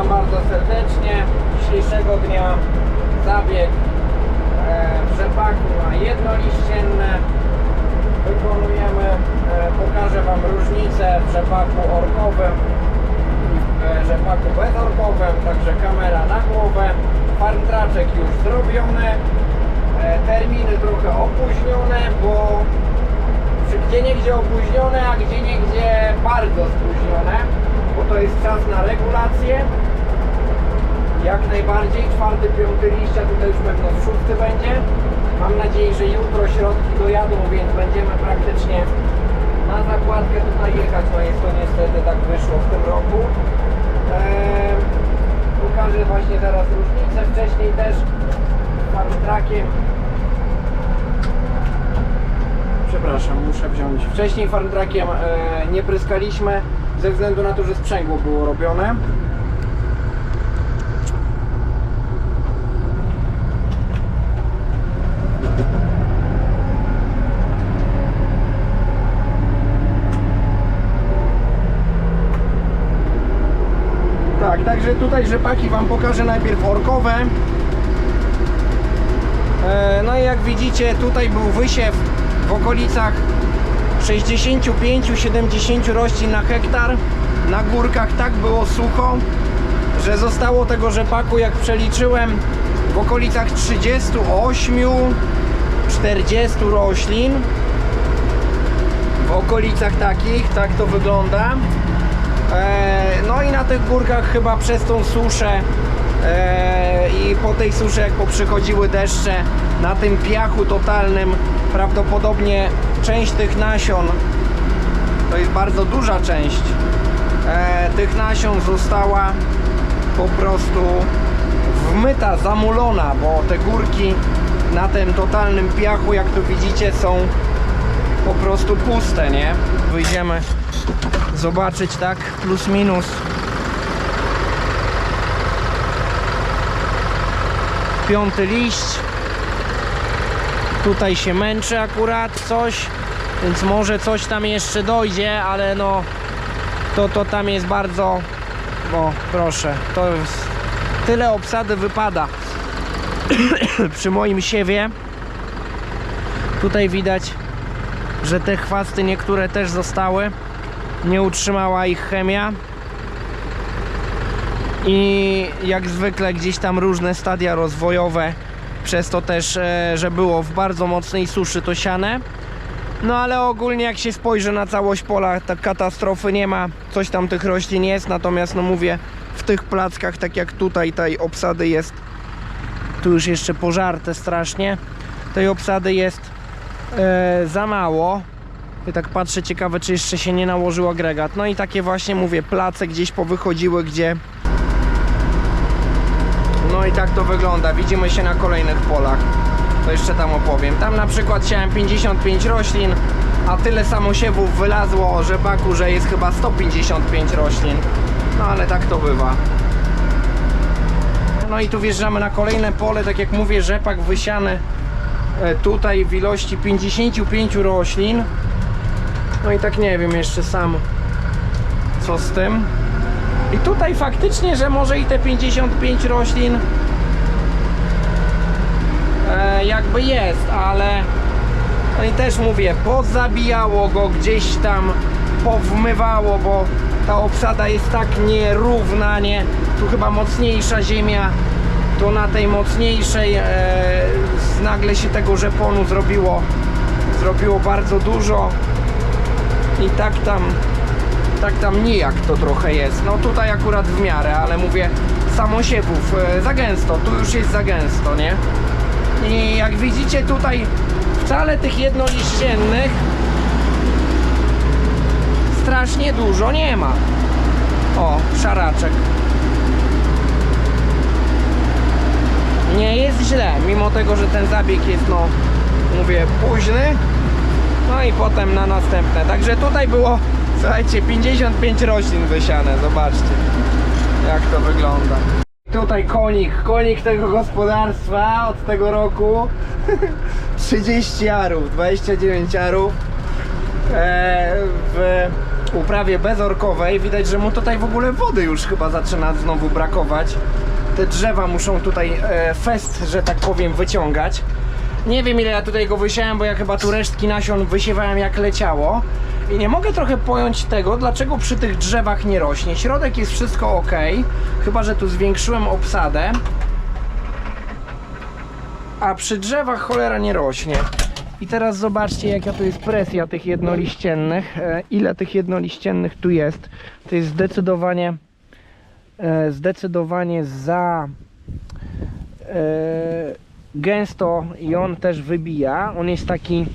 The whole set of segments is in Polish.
Witam bardzo serdecznie. Dzisiejszego dnia zabieg e, w rzepaku na jednoliścienne. Wykonujemy, e, pokażę Wam różnicę w rzepaku orkowym i w e, rzepaku bezorkowym, także kamera na głowę. Farm traczek już zrobiony. E, terminy trochę opóźnione, bo gdzie niegdzie opóźnione, a gdzie niegdzie bardzo spóźnione, bo to jest czas na regulację. Jak najbardziej, czwarty, piąty liścia, tutaj już pewno szósty będzie. Mam nadzieję, że jutro środki dojadą, więc będziemy praktycznie na zakładkę tutaj jechać. No jest to niestety tak wyszło w tym roku. Eee, pokażę właśnie zaraz różnicę. Wcześniej też farm trakiem Przepraszam, muszę wziąć. Wcześniej farmtrakiem e, nie pryskaliśmy ze względu na to, że sprzęgło było robione. Tak, także tutaj rzepaki Wam pokażę najpierw orkowe. E, No i jak widzicie, tutaj był wysiew w okolicach 65-70 roślin na hektar. Na górkach tak było sucho, że zostało tego rzepaku, jak przeliczyłem, w okolicach 38-40 roślin. W okolicach takich, tak to wygląda. Tych górkach chyba przez tą suszę e, i po tej suszy jak poprzychodziły deszcze na tym piachu totalnym prawdopodobnie część tych nasion to jest bardzo duża część e, tych nasion została po prostu wmyta, zamulona, bo te górki na tym totalnym piachu jak tu widzicie są po prostu puste, nie? Wyjdziemy zobaczyć tak plus minus piąty liść. Tutaj się męczy akurat coś więc może coś tam jeszcze dojdzie ale no to to tam jest bardzo o proszę to tyle obsady wypada przy moim siewie. Tutaj widać że te chwasty niektóre też zostały nie utrzymała ich chemia i jak zwykle gdzieś tam różne stadia rozwojowe przez to też, e, że było w bardzo mocnej suszy to siane no ale ogólnie jak się spojrzy na całość pola tak katastrofy nie ma coś tam tych roślin jest natomiast no mówię w tych plackach tak jak tutaj tej obsady jest tu już jeszcze pożarte strasznie tej obsady jest e, za mało i tak patrzę, ciekawe czy jeszcze się nie nałożył agregat. No i takie właśnie mówię, place gdzieś powychodziły, gdzie... No i tak to wygląda. Widzimy się na kolejnych polach. To jeszcze tam opowiem. Tam na przykład siałem 55 roślin, a tyle samosiewów wylazło o rzepaku, że jest chyba 155 roślin. No ale tak to bywa. No i tu wjeżdżamy na kolejne pole, tak jak mówię, rzepak wysiany e, tutaj w ilości 55 roślin. No i tak nie wiem jeszcze sam co z tym. I tutaj faktycznie, że może i te 55 roślin e, jakby jest, ale no i też mówię, pozabijało go gdzieś tam, powmywało, bo ta obsada jest tak nierówna, nie? Tu chyba mocniejsza ziemia, to na tej mocniejszej e, nagle się tego rzeponu zrobiło, zrobiło bardzo dużo i tak tam tak tam nijak to trochę jest no tutaj akurat w miarę, ale mówię samosiewów e, za gęsto, tu już jest za gęsto, nie? i jak widzicie tutaj wcale tych jednoliściennych strasznie dużo nie ma o, szaraczek nie jest źle, mimo tego, że ten zabieg jest no mówię późny no i potem na następne. Także tutaj było, słuchajcie, 55 roślin wysiane. Zobaczcie, jak to wygląda. Tutaj konik, konik tego gospodarstwa od tego roku. 30 arów, 29 arów. E, w uprawie bezorkowej. Widać, że mu tutaj w ogóle wody już chyba zaczyna znowu brakować. Te drzewa muszą tutaj e, fest, że tak powiem, wyciągać. Nie wiem ile ja tutaj go wysiałem, bo ja chyba tu resztki nasion wysiewałem jak leciało. I nie mogę trochę pojąć tego, dlaczego przy tych drzewach nie rośnie. Środek jest wszystko ok, chyba że tu zwiększyłem obsadę. A przy drzewach cholera nie rośnie. I teraz zobaczcie jaka tu jest presja tych jednoliściennych. E, ile tych jednoliściennych tu jest. To jest zdecydowanie e, zdecydowanie za e, gęsto i on też wybija. On jest taki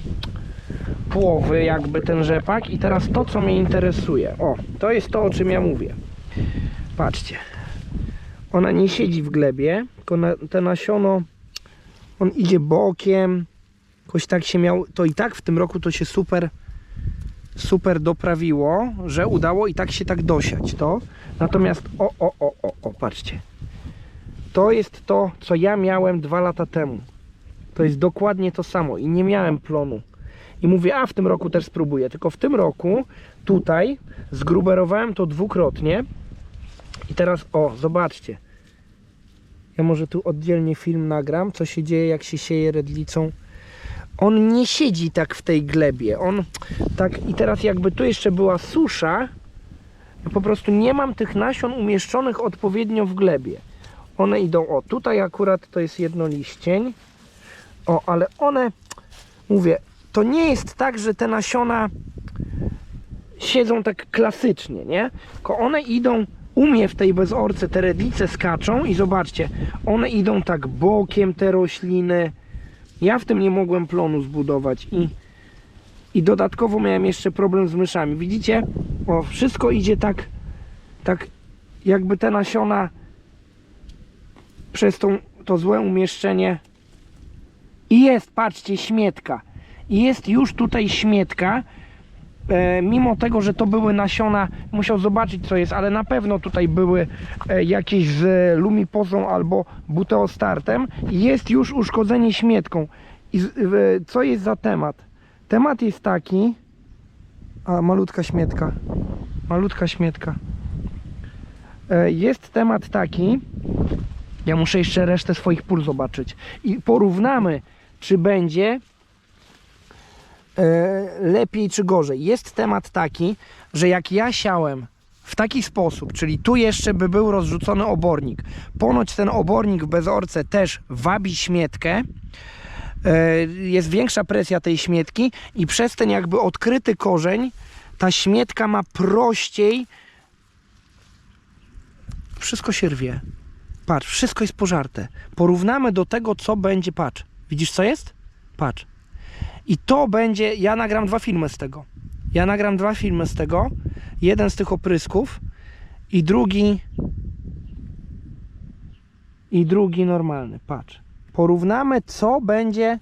płowy jakby ten rzepak. I teraz to co mnie interesuje. O, to jest to o czym ja mówię. Patrzcie. Ona nie siedzi w glebie, tylko na, te nasiono on idzie bokiem. Jakoś tak się miał, to i tak w tym roku to się super super doprawiło, że udało i tak się tak dosiać to. Natomiast o, o, o, o, o, patrzcie. To jest to, co ja miałem dwa lata temu. To jest dokładnie to samo i nie miałem plonu. I mówię, a w tym roku też spróbuję. Tylko w tym roku tutaj zgruberowałem to dwukrotnie. I teraz, o, zobaczcie. Ja może tu oddzielnie film nagram, co się dzieje, jak się sieje redlicą. On nie siedzi tak w tej glebie. On tak i teraz jakby tu jeszcze była susza, po prostu nie mam tych nasion umieszczonych odpowiednio w glebie. One idą, o tutaj akurat to jest jedno liścień. O, ale one, mówię, to nie jest tak, że te nasiona siedzą tak klasycznie, nie? Tylko one idą u mnie w tej bezorce, te redlice skaczą i zobaczcie, one idą tak bokiem, te rośliny. Ja w tym nie mogłem plonu zbudować i, i dodatkowo miałem jeszcze problem z myszami. Widzicie? O, wszystko idzie tak, tak jakby te nasiona przez tą, to złe umieszczenie i jest, patrzcie, śmietka. Jest już tutaj śmietka, e, mimo tego, że to były nasiona, musiał zobaczyć co jest, ale na pewno tutaj były e, jakieś z lumipozą albo buteostartem. Jest już uszkodzenie śmietką. I z, e, co jest za temat? Temat jest taki, a malutka śmietka, malutka śmietka. E, jest temat taki, ja muszę jeszcze resztę swoich pól zobaczyć i porównamy, czy będzie lepiej czy gorzej. Jest temat taki, że jak ja siałem w taki sposób, czyli tu jeszcze by był rozrzucony obornik, ponoć ten obornik w bezorce też wabi śmietkę, e, jest większa presja tej śmietki i przez ten jakby odkryty korzeń ta śmietka ma prościej wszystko się rwie. Patrz, wszystko jest pożarte. Porównamy do tego, co będzie. Patrz, widzisz co jest? Patrz. I to będzie. Ja nagram dwa filmy z tego. Ja nagram dwa filmy z tego. Jeden z tych oprysków i drugi. I drugi normalny. Patrz. Porównamy, co będzie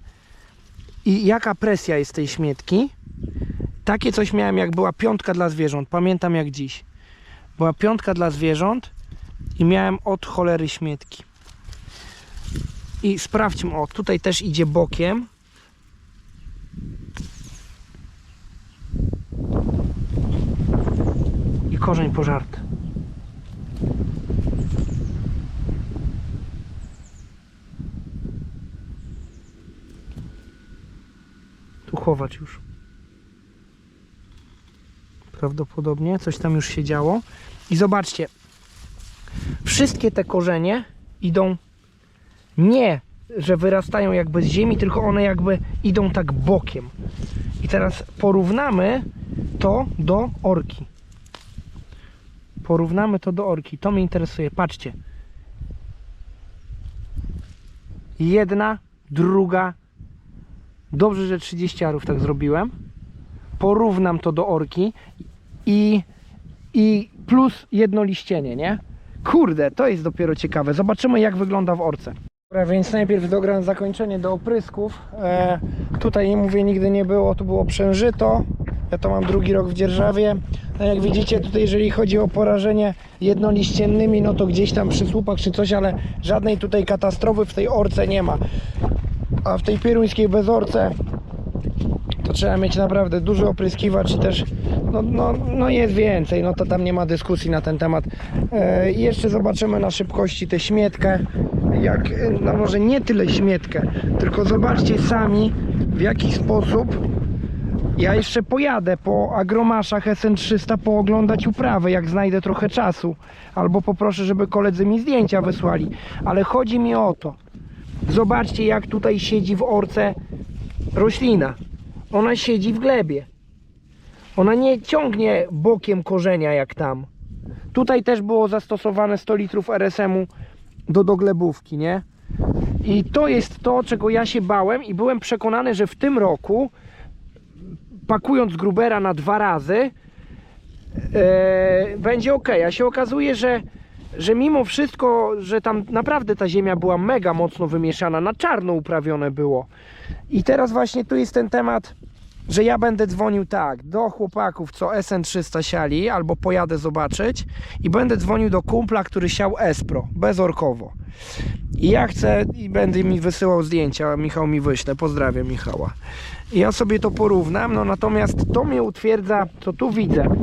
i jaka presja jest tej śmietki. Takie coś miałem, jak była piątka dla zwierząt. Pamiętam jak dziś. Była piątka dla zwierząt i miałem od cholery śmietki. I sprawdźmy, o tutaj też idzie bokiem. Korzeń pożarty. Tu chować już. Prawdopodobnie coś tam już się działo. I zobaczcie, wszystkie te korzenie idą nie, że wyrastają jakby z ziemi, tylko one jakby idą tak bokiem. I teraz porównamy to do orki. Porównamy to do orki. To mnie interesuje. Patrzcie. Jedna, druga. Dobrze, że 30 arów tak zrobiłem. Porównam to do orki i, i plus jedno liścienie, nie? Kurde, to jest dopiero ciekawe. Zobaczymy jak wygląda w orce. Dobra, więc najpierw dogram zakończenie do oprysków. E, tutaj nie mówię, nigdy nie było, tu było przężyto. Ja to mam drugi rok w dzierżawie. No jak widzicie tutaj, jeżeli chodzi o porażenie jednoliściennymi, no to gdzieś tam przy słupach czy coś, ale żadnej tutaj katastrofy w tej orce nie ma. A w tej pieruńskiej bezorce to trzeba mieć naprawdę duży opryskiwacz i też no, no, no jest więcej, no to tam nie ma dyskusji na ten temat. E, jeszcze zobaczymy na szybkości tę śmietkę, jak, e, no może nie tyle śmietkę, tylko zobaczcie sami w jaki sposób ja jeszcze pojadę po agromaszach SN300 pooglądać uprawy, jak znajdę trochę czasu. Albo poproszę, żeby koledzy mi zdjęcia wysłali. Ale chodzi mi o to. Zobaczcie, jak tutaj siedzi w orce roślina. Ona siedzi w glebie. Ona nie ciągnie bokiem korzenia jak tam. Tutaj też było zastosowane 100 litrów RSM-u do doglebówki, nie? I to jest to, czego ja się bałem i byłem przekonany, że w tym roku pakując grubera na dwa razy e, będzie ok. A się okazuje, że, że mimo wszystko, że tam naprawdę ta ziemia była mega mocno wymieszana, na czarno uprawione było. I teraz właśnie tu jest ten temat, że ja będę dzwonił tak do chłopaków, co SN300 siali, albo pojadę zobaczyć i będę dzwonił do kumpla, który siał Espro, bezorkowo. I ja chcę i będę mi wysyłał zdjęcia, Michał mi wyśle, pozdrawiam Michała. Ja sobie to porównam, no natomiast to mnie utwierdza, co tu widzę,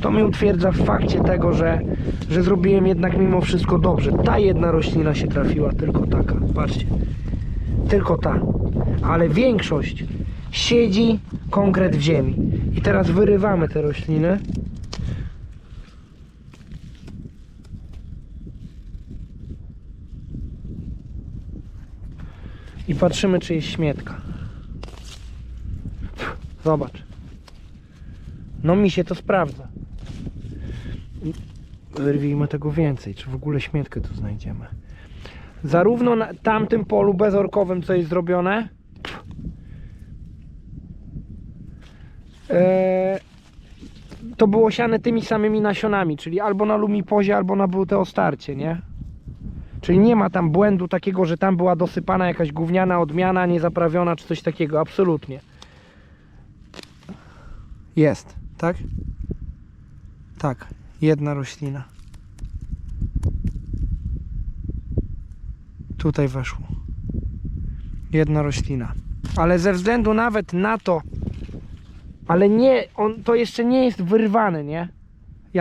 to mnie utwierdza w fakcie tego, że, że zrobiłem jednak mimo wszystko dobrze. Ta jedna roślina się trafiła, tylko taka, patrzcie, tylko ta, ale większość siedzi konkret w ziemi. I teraz wyrywamy te rośliny. I patrzymy, czy jest śmietka. Zobacz. No mi się to sprawdza. Wyrwijmy tego więcej, czy w ogóle śmietkę tu znajdziemy. Zarówno na tamtym polu bezorkowym, co jest zrobione, e, to było siane tymi samymi nasionami, czyli albo na lumipozie, albo na starcie, nie? Czyli nie ma tam błędu takiego, że tam była dosypana jakaś gówniana odmiana, niezaprawiona czy coś takiego, absolutnie. Jest, tak? Tak, jedna roślina. Tutaj weszło. Jedna roślina. Ale ze względu nawet na to, ale nie, on to jeszcze nie jest wyrwane, nie?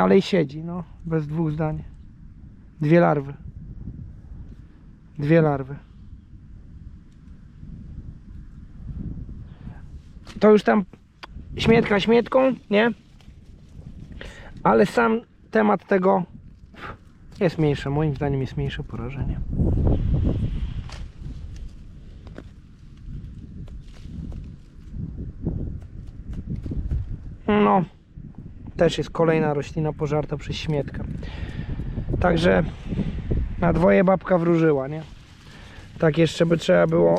Ale siedzi, no, bez dwóch zdań. Dwie larwy. Dwie larwy. To już tam śmietka śmietką, nie? Ale sam temat tego jest mniejsze. Moim zdaniem jest mniejsze porażenie. No, też jest kolejna roślina pożarta przez śmietkę. Także na dwoje babka wróżyła, nie? Tak jeszcze by trzeba było.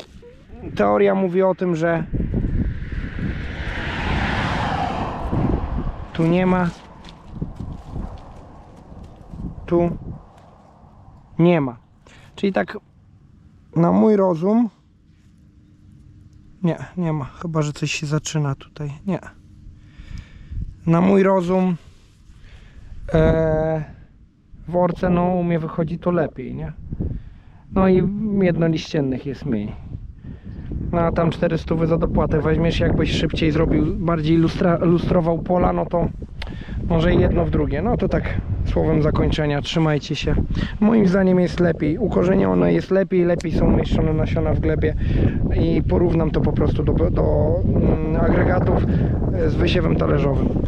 Teoria mówi o tym, że tu nie ma. Tu nie ma. Czyli tak na mój rozum. Nie, nie ma. Chyba, że coś się zaczyna tutaj. Nie. Na mój rozum. E, w orce, no u mnie wychodzi to lepiej, nie? No i jednoliściennych jest mniej. No a tam 400 za dopłatę weźmiesz, jakbyś szybciej zrobił, bardziej lustra, lustrował pola, no to może jedno w drugie. No to tak słowem zakończenia, trzymajcie się. Moim zdaniem jest lepiej, ukorzenione jest lepiej, lepiej są umieszczone nasiona w glebie i porównam to po prostu do, do mm, agregatów z wysiewem talerzowym.